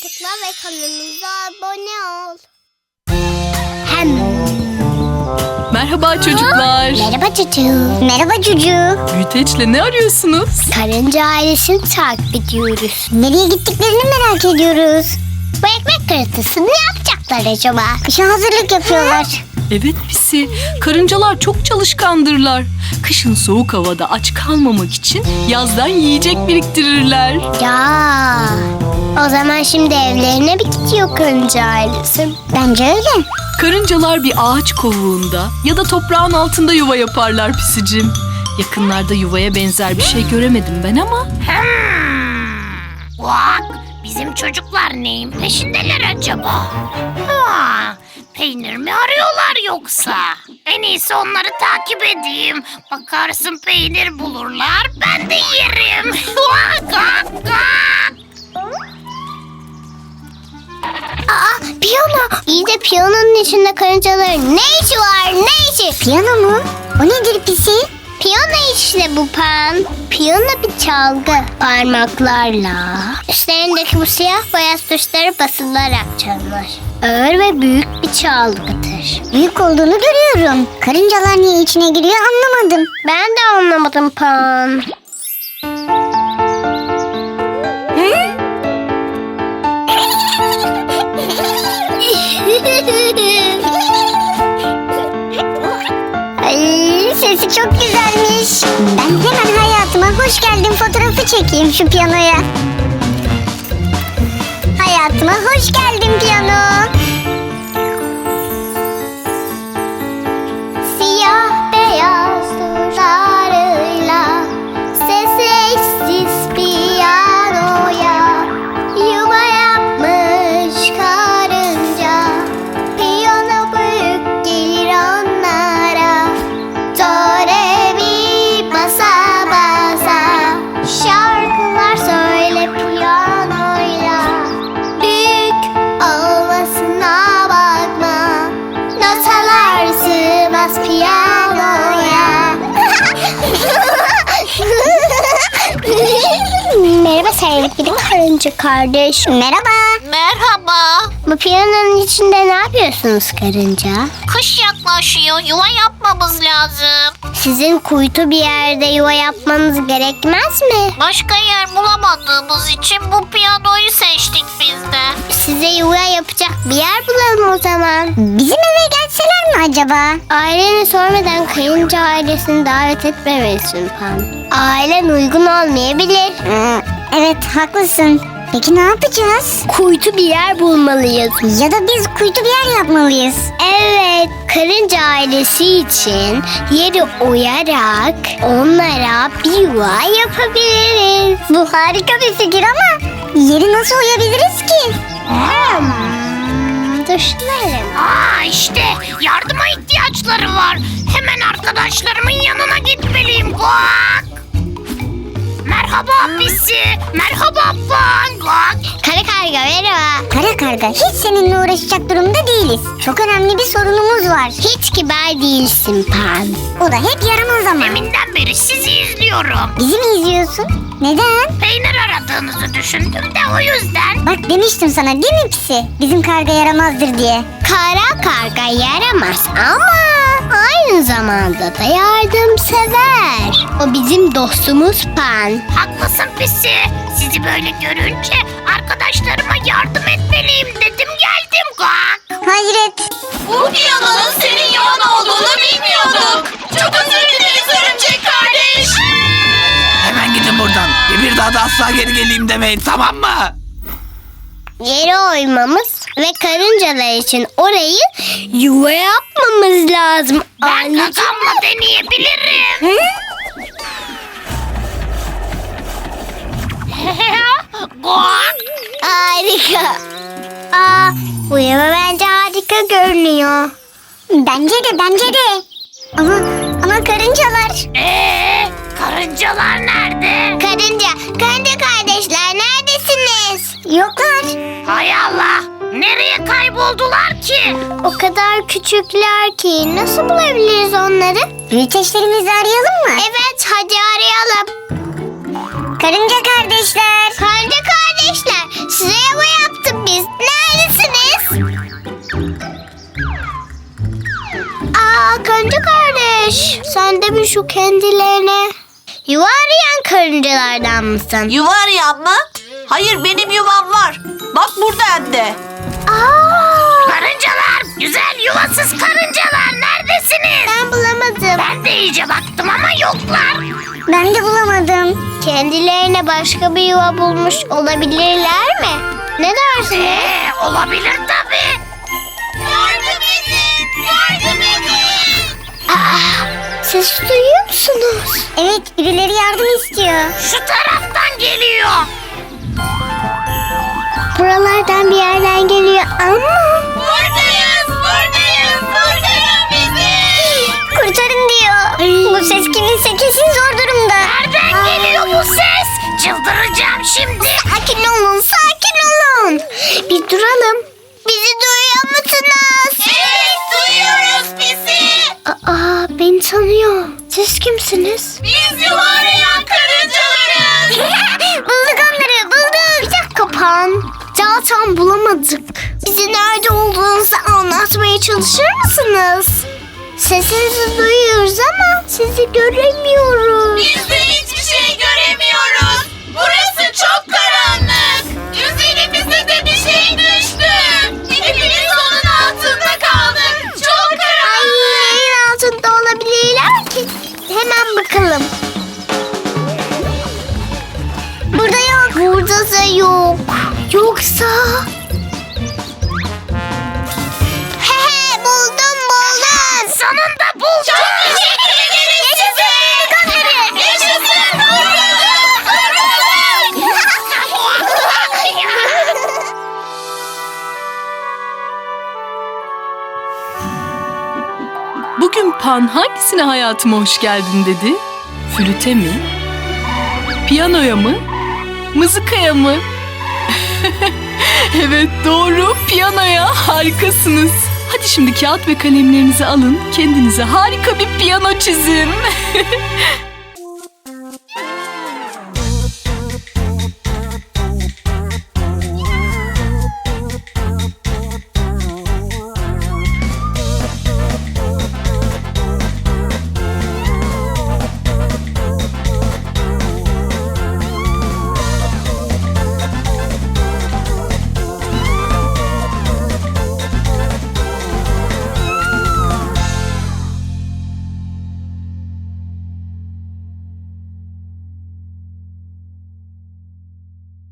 tıkla ve kanalımıza abone ol. Hem. Merhaba çocuklar. Merhaba çocuğum. Merhaba çocuğum. Büyüteçle ne arıyorsunuz? Karınca ailesini takip ediyoruz. Nereye gittiklerini merak ediyoruz. Bu ekmek kırıntısını ne yapacaklar acaba? İşe hazırlık yapıyorlar. Evet pisi. Karıncalar çok çalışkandırlar. Kışın soğuk havada aç kalmamak için yazdan yiyecek biriktirirler. Ya. O zaman şimdi evlerine bir gidiyor karınca ailesi. Bence öyle. Karıncalar bir ağaç kovuğunda ya da toprağın altında yuva yaparlar pisicim. Yakınlarda yuvaya benzer bir şey göremedim ben ama Bak bizim çocuklar neyin peşindeler acaba? Ha, peynir mi arıyorlar yoksa? En iyisi onları takip edeyim. Bakarsın peynir bulurlar ben de yerim. Vak, vak, vak. Aa piyano. İyi de piyanonun içinde karıncaların ne işi var ne işi? Piyano mu? O nedir pisi? Piyano işte bu pan. Piyano bir çalgı. Parmaklarla. Üstlerindeki bu siyah beyaz tuşları basılarak çalınır. Ağır ve büyük bir çalgıdır. Büyük olduğunu görüyorum. Karıncalar niye içine giriyor anlamadım. Ben de anlamadım pan. Sesi çok güzelmiş. Ben hemen hayatıma hoş geldin fotoğrafı çekeyim şu piyanoya. Hayatıma hoş geldin piyano. Karınca kardeş Merhaba Merhaba. Bu piyanonun içinde ne yapıyorsunuz karınca? Kış yaklaşıyor. Yuva yapmamız lazım. Sizin kuytu bir yerde yuva yapmanız gerekmez mi? Başka yer bulamadığımız için bu piyanoyu seçtik biz de. Size yuva yapacak bir yer bulalım o zaman. Bizim eve gelseler mi acaba? Aileni sormadan kayınca ailesini davet etmemelisin Pan. Ailen uygun olmayabilir. Evet haklısın. Peki ne yapacağız? Kuytu bir yer bulmalıyız. Ya da biz kuytu bir yer yapmalıyız. Evet, karınca ailesi için yeri oyarak onlara bir yuva yapabiliriz. Bu harika bir fikir ama yeri nasıl oyabiliriz ki? Hmm, düşünelim. Aa işte yardıma ihtiyaçları var. Hemen arkadaşlarımın yanına gitmeliyim. Guak. Merhaba pisi. Merhaba Fan. Guak. Kara karga merhaba. Kara karga hiç seninle uğraşacak durumda değiliz. Çok önemli bir sorunumuz var. Hiç kibar değilsin Pan. O da hep yaramaz ama. Deminden beri sizi izliyorum. Bizi mi izliyorsun? Neden? Peynir aradığınızı düşündüm de o yüzden. Bak demiştim sana değil mi pisi? Bizim karga yaramazdır diye. Kara karga yaramaz ama aynı zamanda da yardımsever. O bizim dostumuz Pan. Haklısın pisi. Sizi böyle görünce arkadaşlarıma yardım etmeliyim dedim geldim. Guak. Hayret. Bu piyanonun senin yalan olduğunu bilmiyorduk. Çok özür dileriz örümcek kardeş. Hemen gidin buradan. Ve bir daha da asla geri geleyim demeyin tamam mı? Yere oymamız ve karıncalar için orayı yuva yapmamız lazım. Ben Anneciğim. gagamla deneyebilirim. Harika. Aa, bu yuva bence harika görünüyor. Bence de bence de. Ama ama karıncalar. Ee, karıncalar nerede? Karınca, karınca kardeşler neredesiniz? Yoklar. Hay Allah. Nereye kayboldular ki? O kadar küçükler ki nasıl bulabiliriz onları? Büyüteçlerimizi arayalım mı? Evet hadi arayalım. Karınca kardeşler. Karınca kardeşler size yava yaptık biz. Neredesiniz? Aa karınca kardeş sen de bir şu kendilerine. Yuva arayan karıncalardan mısın? Yuva arayan mı? Hayır benim yuvasız karıncalar neredesiniz? ben bulamadım. Ben de iyice baktım ama yoklar. Ben de bulamadım. Kendilerine başka bir yuva bulmuş olabilirler mi? Ne dersiniz? Ee, olabilir tabii. Yardım edin, yardım edin. Ses duyuyor musunuz? Evet, birileri yardım istiyor. Şu taraftan geliyor. Buralardan bir yerden geliyor ama... ses kiminse kesin zor durumda. Nereden geliyor bu ses? Çıldıracağım şimdi. Sakin olun, sakin olun. Bir duralım. Bizi duyuyor musunuz? Evet, duyuyoruz bizi. Aa, beni tanıyor. Siz kimsiniz? Biz yuva arayan karıncalarız. bulduk onları, bulduk. Bir dakika Pan. Zaten bulamadık. Bizi nerede olduğunuzu anlatmaya çalışır mısınız? Sesinizi duyuyoruz ama sizi göremiyoruz. Biz de hiçbir şey göremiyoruz. Burası çok karanlık. Üzerimize de bir şey düştü. Hepimiz onun altında kaldık. Çok Ay, karanlık. neyin altında olabilirler ki? Hemen bakalım. Burada yok. Burada da yok. Yoksa... Sonunda bulduk. Çok teşekkür ederiz size. Yaşasın. Bugün Pan hangisine hayatıma hoş geldin dedi? Flüte mi? Piyanoya mı? Mızıkaya mı? evet doğru piyanoya harikasınız. Hadi şimdi kağıt ve kalemlerinizi alın kendinize harika bir piyano çizin.